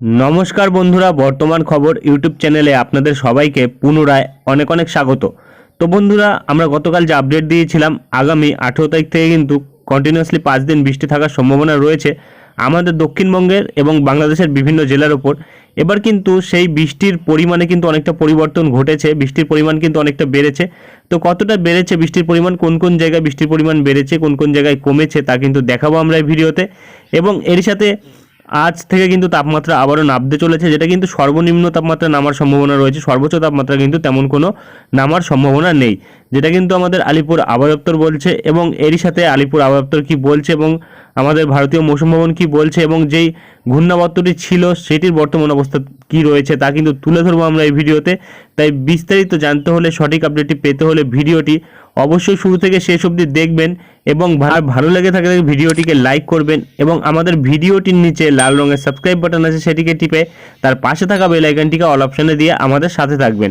নমস্কার বন্ধুরা, বর্তমান খবর ইউটিউব চ্যানেলে আপনাদের সবাইকে পুনরায় অনেক অনেক স্বাগত। তো বন্ধুরা, আমরা গতকাল যে আপডেট দিয়েছিলাম, আগামী আঠেরো তারিখ থেকে কিন্তু কন্টিনিউয়াসলি পাঁচ দিন বৃষ্টি থাকার সম্ভাবনা রয়েছে আমাদের দক্ষিণবঙ্গের এবং বাংলাদেশের বিভিন্ন জেলার ওপর এবার কিন্তু সেই বৃষ্টির পরিমাণে কিন্তু অনেকটা পরিবর্তন ঘটেছে, বৃষ্টির পরিমাণ কিন্তু অনেকটা বেড়েছে। তো কতটা বেড়েছে, বৃষ্টির পরিমাণ, কোন কোন জায়গায় বৃষ্টির পরিমাণ বেড়েছে, কোন কোন জায়গায় কমেছে, তা কিন্তু দেখাবো আমরা এই ভিডিওতে। এবং এর সাথে আজ থেকে কিন্তু তাপমাত্রা আবারও নামতে চলেছে, যেটা কিন্তু সর্বনিম্ন তাপমাত্রা নামার সম্ভাবনা রয়েছে। সর্বোচ্চ তাপমাত্রা কিন্তু তেমন কোনো নামার সম্ভাবনা নেই। যেটা কিন্তু আমাদের আলিপুর আবহাওয়া বলছে এবং এরই সাথে আলিপুর আবহাওয়া কী বলছে এবং আমাদের ভারতীয় মৌসুম ভবন কী বলছে এবং যেই ঘূর্ণাবর্তটি ছিল সেটির বর্তমান অবস্থা কী রয়েছে তা কিন্তু তুলে ধরবো আমরা এই ভিডিওতে। তাই বিস্তারিত জানতে হলে সঠিক আপডেটটি পেতে হলে ভিডিওটি অবশ্যই শুরু থেকে শেষ অবধি দেখবেন এবং ভালো লেগে থাকলে ভিডিওটিকে লাইক করবেন এবং আমাদের ভিডিওটির নিচে লাল রঙের সাবস্ক্রাইব বাটন আছে সেটিকে টিপে তার পাশে থাকা বেল আইকনটিকে অল অপশানে দিয়ে আমাদের সাথে থাকবেন।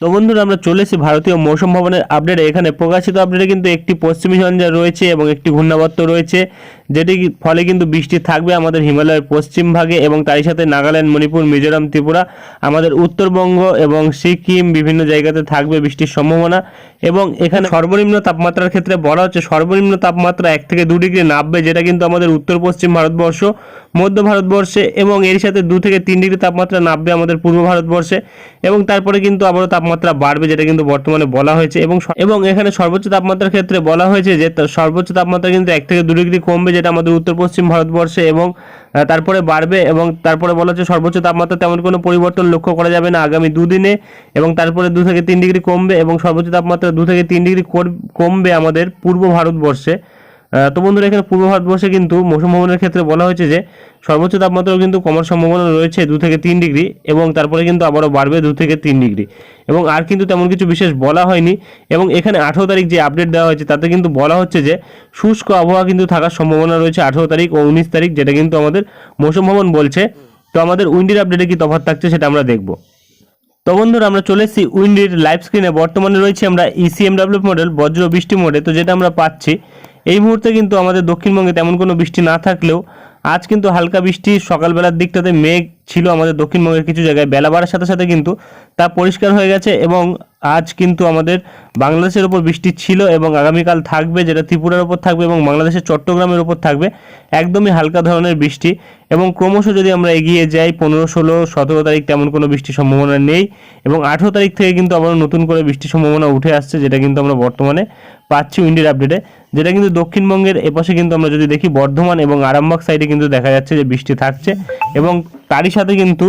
তো বন্ধুরা, আমরা চলে এসেছি ভারতীয় মৌসুম ভবনের আপডেটে। এখানে প্রকাশিত আপডেটে কিন্তু একটি পশ্চিমী ঝঞ্ঝা রয়েছে এবং একটি ঘূর্ণাবর্ত রয়েছে, যেটি ফলে কিন্তু বৃষ্টি থাকবে আমাদের হিমালয়ের পশ্চিম ভাগে এবং তারই সাথে নাগাল্যান্ড, মণিপুর, মিজোরাম, ত্রিপুরা, আমাদের উত্তরবঙ্গ এবং সিকিম বিভিন্ন জায়গাতে থাকবে বৃষ্টির সম্ভাবনা। এবং এখানে সর্বনিম্ন তাপমাত্রার ক্ষেত্রে বলা হচ্ছে সর্বনিম্ন তাপমাত্রা এক থেকে দু ডিগ্রি নামবে, যেটা কিন্তু আমাদের উত্তর পশ্চিম ভারতবর্ষ, মধ্য ভারতবর্ষে এবং এর সাথে দু থেকে তিন ডিগ্রি তাপমাত্রা নামবে আমাদের পূর্ব ভারতবর্ষে। এবং তারপরে কিন্তু আবারও তাপমাত্রা বাড়বে যেটা কিন্তু বর্তমানে বলা হয়েছে এবং এবং এখানে সর্বোচ্চ তাপমাত্রার ক্ষেত্রে বলা হয়েছে যে সর্বোচ্চ তাপমাত্রা কিন্তু এক থেকে দু ডিগ্রি কমবে যেটা আমাদের উত্তর পশ্চিম ভারতবর্ষে এবং তারপরে বাড়বে এবং তারপরে বলা হচ্ছে সর্বোচ্চ তাপমাত্রা তেমন কোনো পরিবর্তন লক্ষ্য করা যাবে না আগামী দুদিনে এবং তারপরে দু থেকে তিন ডিগ্রি কমবে এবং সর্বোচ্চ তাপমাত্রা দু থেকে তিন ডিগ্রি কমবে আমাদের পূর্ব ভারতবর্ষে। তো বন্ধুরা, এখানে পূর্ব ভারতবর্ষে কিন্তু মৌসুম ভবনের ক্ষেত্রে বলা হয়েছে যে, সর্বোচ্চ তাপমাত্রাও কিন্তু কমার সম্ভাবনা রয়েছে দু থেকে তিন ডিগ্রি এবং তারপরে কিন্তু আবারও বাড়বে দু থেকে তিন ডিগ্রি। এবং আর কিন্তু তেমন কিছু বিশেষ বলা হয়নি এবং এখানে আঠেরো তারিখ যে আপডেট দেওয়া হয়েছে, তাতে কিন্তু বলা হচ্ছে যে, শুষ্ক আবহাওয়া কিন্তু থাকার সম্ভাবনা রয়েছে আঠেরো তারিখ ও উনিশ তারিখ, যেটা কিন্তু আমাদের মৌসুম ভবন বলছে। তো আমাদের উইন্ডির আপডেটে কি তফাৎ থাকছে সেটা আমরা দেখব। তো বন্ধুরা, আমরা চলে এসেছি উইন্ডির লাইভ স্ক্রিনে বর্তমানে রয়েছে আমরা E ইসিএমডাব্লিউ মডেল বজ্র বৃষ্টি মোডে তো যেটা আমরা পাচ্ছি এই মুহূর্তে কিন্তু আমাদের দক্ষিণবঙ্গে তেমন কোনো বৃষ্টি না থাকলেও আজ কিন্তু হালকা বৃষ্টি, সকালবেলার দিকটাতে মেঘ ছিল আমাদের দক্ষিণবঙ্গের কিছু জায়গায়। বেলা বাড়ার সাথে সাথে কিন্তু তা পরিষ্কার হয়ে গেছে এবং আজ কিন্তু আমাদের বাংলাদেশের ওপর বৃষ্টি ছিল এবং আগামীকাল থাকবে যেটা ত্রিপুরার ওপর থাকবে এবং বাংলাদেশের চট্টগ্রামের ওপর থাকবে একদমই হালকা ধরনের বৃষ্টি এবং ক্রমশ যদি আমরা এগিয়ে যাই, পনেরো, ষোলো, সতেরো তারিখ তেমন কোনো বৃষ্টির সম্ভাবনা নেই এবং আঠেরো তারিখ থেকে কিন্তু আবার নতুন করে বৃষ্টির সম্ভাবনা উঠে আসছে যেটা কিন্তু আমরা বর্তমানে পাচ্ছি উইন্ডির আপডেটে যেটা কিন্তু দক্ষিণবঙ্গের এপাশে কিন্তু আমরা যদি দেখি, বর্ধমান এবং আরামবাগ সাইডে কিন্তু দেখা যাচ্ছে যে বৃষ্টি থাকছে এবং তারই সাথে কিন্তু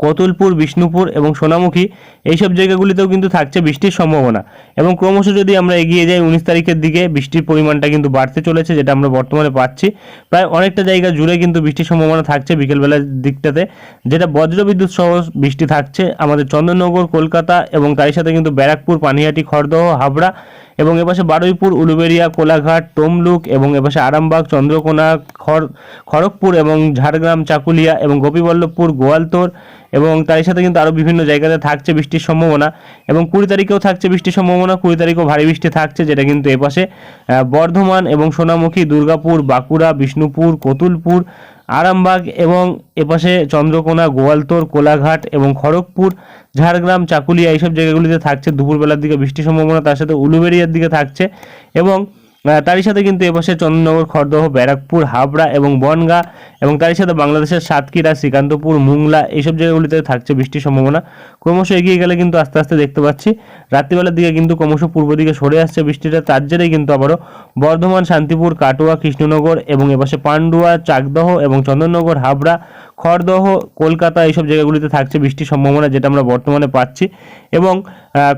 কতুলপুর, বিষ্ণুপুর এবং সোনামুখী এইসব জায়গাগুলিতেও কিন্তু থাকছে বৃষ্টির সম্ভাবনা এবং ক্রমশ যদি আমরা এগিয়ে যাই, উনিশ তারিখের দিকে বৃষ্টির পরিমাণটা কিন্তু বাড়তে চলেছে, যেটা আমরা বর্তমানে পাচ্ছি। প্রায় অনেকটা জায়গা জুড়ে কিন্তু বৃষ্টির সম্ভাবনা থাকছে বিকেলবেলার দিকটাতে, যেটা বজ্রবিদ্যুৎ সহ বৃষ্টি থাকছে। আমাদের চন্দননগর, কলকাতা এবং তারই সাথে কিন্তু ব্যারাকপুর, পানিহাটি, খড়দহ, হাবড়া এবং এপাশে বারুইপুর উলুবেড়িয়া কোলাঘাট, তমলুক এবং এপাশে আরামবাগ, চন্দ্রকোনা, খড়, খড়গপুর এবং ঝাড়গ্রাম, চাকুলিয়া এবং গোপীবল্লভপুর, গোয়ালতোর এবং তার সাথে কিন্তু আরও বিভিন্ন জায়গাতে থাকছে বৃষ্টির সম্ভাবনা এবং কুড়ি তারিখেও থাকছে বৃষ্টির সম্ভাবনা, কুড়ি তারিখেও ভারী বৃষ্টি থাকছে যেটা কিন্তু এপাশে বর্ধমান এবং সোনামুখী, দুর্গাপুর, বাঁকুড়া, বিষ্ণুপুর, কতুলপুর আরামবাগ এবং এপাশে চন্দ্রকোনা, গোয়ালতোর, কোলাঘাট এবং খড়গপুর, ঝাড়গ্রাম, চাকুলিয়া এইসব জায়গাগুলিতে থাকছে। দুপুরবেলার দিকে বৃষ্টির সম্ভাবনা তার সাথে উলুবেড়িয়ার দিকে থাকছে এবং তারই সাথে কিন্তু এপাশে চন্দননগর খড়দহ, ব্যারাকপুর, হাবড়া এবং বনগাঁ এবং তারই সাথে বাংলাদেশের সাতক্ষীরা, শ্রীকান্তপুর, মুংলা এইসব জায়গাগুলিতে থাকছে বৃষ্টির সম্ভাবনা। ক্রমশ এগিয়ে গেলে কিন্তু আস্তে আস্তে দেখতে পাচ্ছি রাত্রিবেলার দিকে কিন্তু ক্রমশ পূর্ব দিকে সরে আসছে বৃষ্টিটা। তার জেরেই কিন্তু আবারও বর্ধমান, শান্তিপুর, কাটোয়া, কৃষ্ণনগর এবং এপাশে পান্ডুয়া, চাকদহ এবং চন্দননগর হাবড়া খড়দহ, কলকাতা এইসব জায়গাগুলিতে থাকছে বৃষ্টির সম্ভাবনা যেটা আমরা বর্তমানে পাচ্ছি। এবং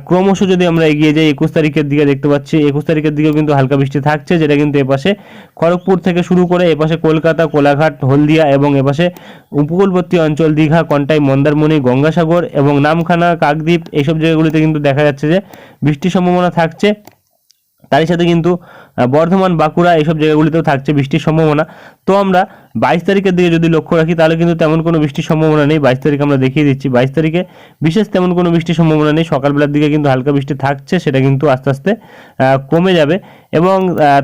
ক্রমশ যদি আমরা এগিয়ে যাই, একুশ তারিখের দিকে দেখতে পাচ্ছি, একুশ তারিখের দিকেও কিন্তু হালকা বৃষ্টি থাকছে, যেটা কিন্তু এপাশে খড়গপুর থেকে শুরু করে এপাশে কলকাতা, কোলাঘাট, হলদিয়া এবং এপাশে উপকূলবর্তী অঞ্চল, দীঘা, কন্টাই, মন্দারমণি, গঙ্গাসাগর এবং নামখানা, কাকদ্বীপ এইসব জায়গাগুলিতে কিন্তু দেখা যাচ্ছে যে বৃষ্টির সম্ভাবনা থাকছে। তারই সাথে কিন্তু বর্ধমান, বাঁকুড়া এইসব জায়গাগুলিতেও থাকছে বৃষ্টির সম্ভাবনা। তো আমরা বাইশ তারিখের দিকে যদি লক্ষ্য রাখি, তাহলে কিন্তু তেমন কোনো বৃষ্টির সম্ভাবনা নেই। বাইশ তারিখ আমরা দেখিয়ে দিচ্ছি। বাইশ তারিখে বিশেষ তেমন কোনো বৃষ্টির সম্ভাবনা নেই। সকালবেলার দিকে কিন্তু হালকা বৃষ্টি থাকছে, সেটা কিন্তু আস্তে আস্তে কমে যাবে। এবং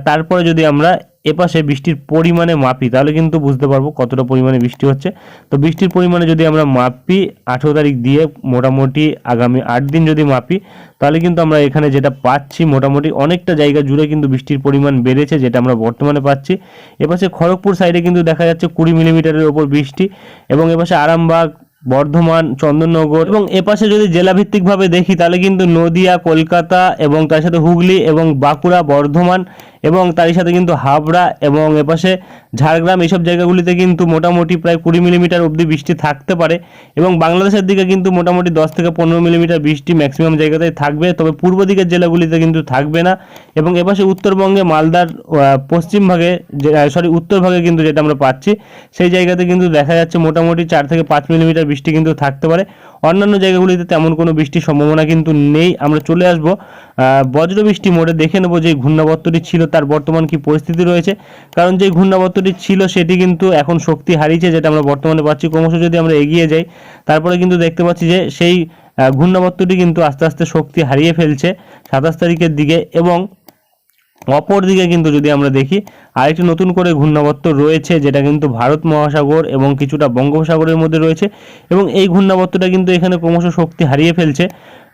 তারপরে যদি আমরা এপাশে বৃষ্টির পরিমাণে মাপি, তাহলে কিন্তু বুঝতে পারব কতটা পরিমাণে বৃষ্টি হচ্ছে। তো বৃষ্টির পরিমাণে যদি আমরা মাপি, আঠেরো তারিখ দিয়ে মোটামুটি আগামী আট দিন যদি মাপি, তাহলে কিন্তু আমরা এখানে যেটা পাচ্ছি মোটামুটি অনেকটা জায়গা জুড়ে কিন্তু বৃষ্টির পরিমাণ বেড়েছে যেটা আমরা বর্তমানে পাচ্ছি। এপাশে খড়গপুর সাইডে কিন্তু দেখা যাচ্ছে কুড়ি মিলিমিটারের ওপর বৃষ্টি এবং এপাশে আরামবাগ, বর্ধমান, চন্দননগর এবং এপাশে যদি জেলাভিত্তিকভাবে দেখি, তাহলে কিন্তু নদিয়া, কলকাতা এবং তার সাথে হুগলি এবং বাঁকুড়া, বর্ধমান এবং তারই সাথে কিন্তু হাবড়া এবং এপাশে ঝাড়গ্রাম এইসব জায়গাগুলিতে কিন্তু মোটামুটি প্রায় কুড়ি মিলিমিটার অবধি বৃষ্টি থাকতে পারে এবং বাংলাদেশের দিকে কিন্তু মোটামুটি দশ থেকে পনেরো মিলিমিটার বৃষ্টি ম্যাক্সিমাম জায়গাতেই থাকবে, তবে পূর্ব দিকের জেলাগুলিতে কিন্তু থাকবে না এবং এপাশে উত্তরবঙ্গে মালদার পশ্চিম ভাগে সরি উত্তর ভাগে কিন্তু যেটা আমরা পাচ্ছি, সেই জায়গাতে কিন্তু দেখা যাচ্ছে মোটামুটি চার থেকে পাঁচ মিলিমিটার বৃষ্টি কিন্তু থাকতে পারে। অন্যান্য জায়গাগুলিতে তেমন কোনো বৃষ্টির সম্ভাবনা কিন্তু নেই। আমরা চলে আসব বজ্র বৃষ্টি মোড়ে দেখে নেব যে ঘূর্ণাবর্তটি ছিল তার বর্তমান কি পরিস্থিতি রয়েছে। কারণ যে ঘূর্ণাবর্তটি ছিল সেটি কিন্তু এখন শক্তি হারিয়েছে যেটা আমরা বর্তমানে পাচ্ছি। ক্রমশ যদি আমরা এগিয়ে যাই, তারপরে কিন্তু দেখতে পাচ্ছি যে সেই ঘূর্ণাবর্তটি কিন্তু আস্তে আস্তে শক্তি হারিয়ে ফেলছে সাতাশ তারিখের দিকে এবং অপর দিকে কিন্তু যদি আমরা দেখি, আরেকটি নতুন করে ঘূর্ণাবর্ত রয়েছে, যেটা কিন্তু ভারত মহাসাগর এবং কিছুটা বঙ্গোপসাগরের মধ্যে রয়েছে। এবং এই ঘূর্ণাবর্তটা কিন্তু এখানে ক্রমশ শক্তি হারিয়ে ফেলছে।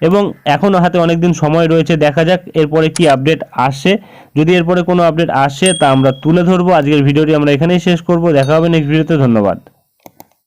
এবং এখনও হাতে অনেক দিন সময় রয়েছে, দেখা যাক এরপরে কি আপডেট আসে। যদি এরপরে কোনো আপডেট আসে, তা আমরা তুলে ধরবো। আজকের ভিডিওটি আমরা এখানেই শেষ করব। দেখা হবে নেক্সট ভিডিওতে ধন্যবাদ।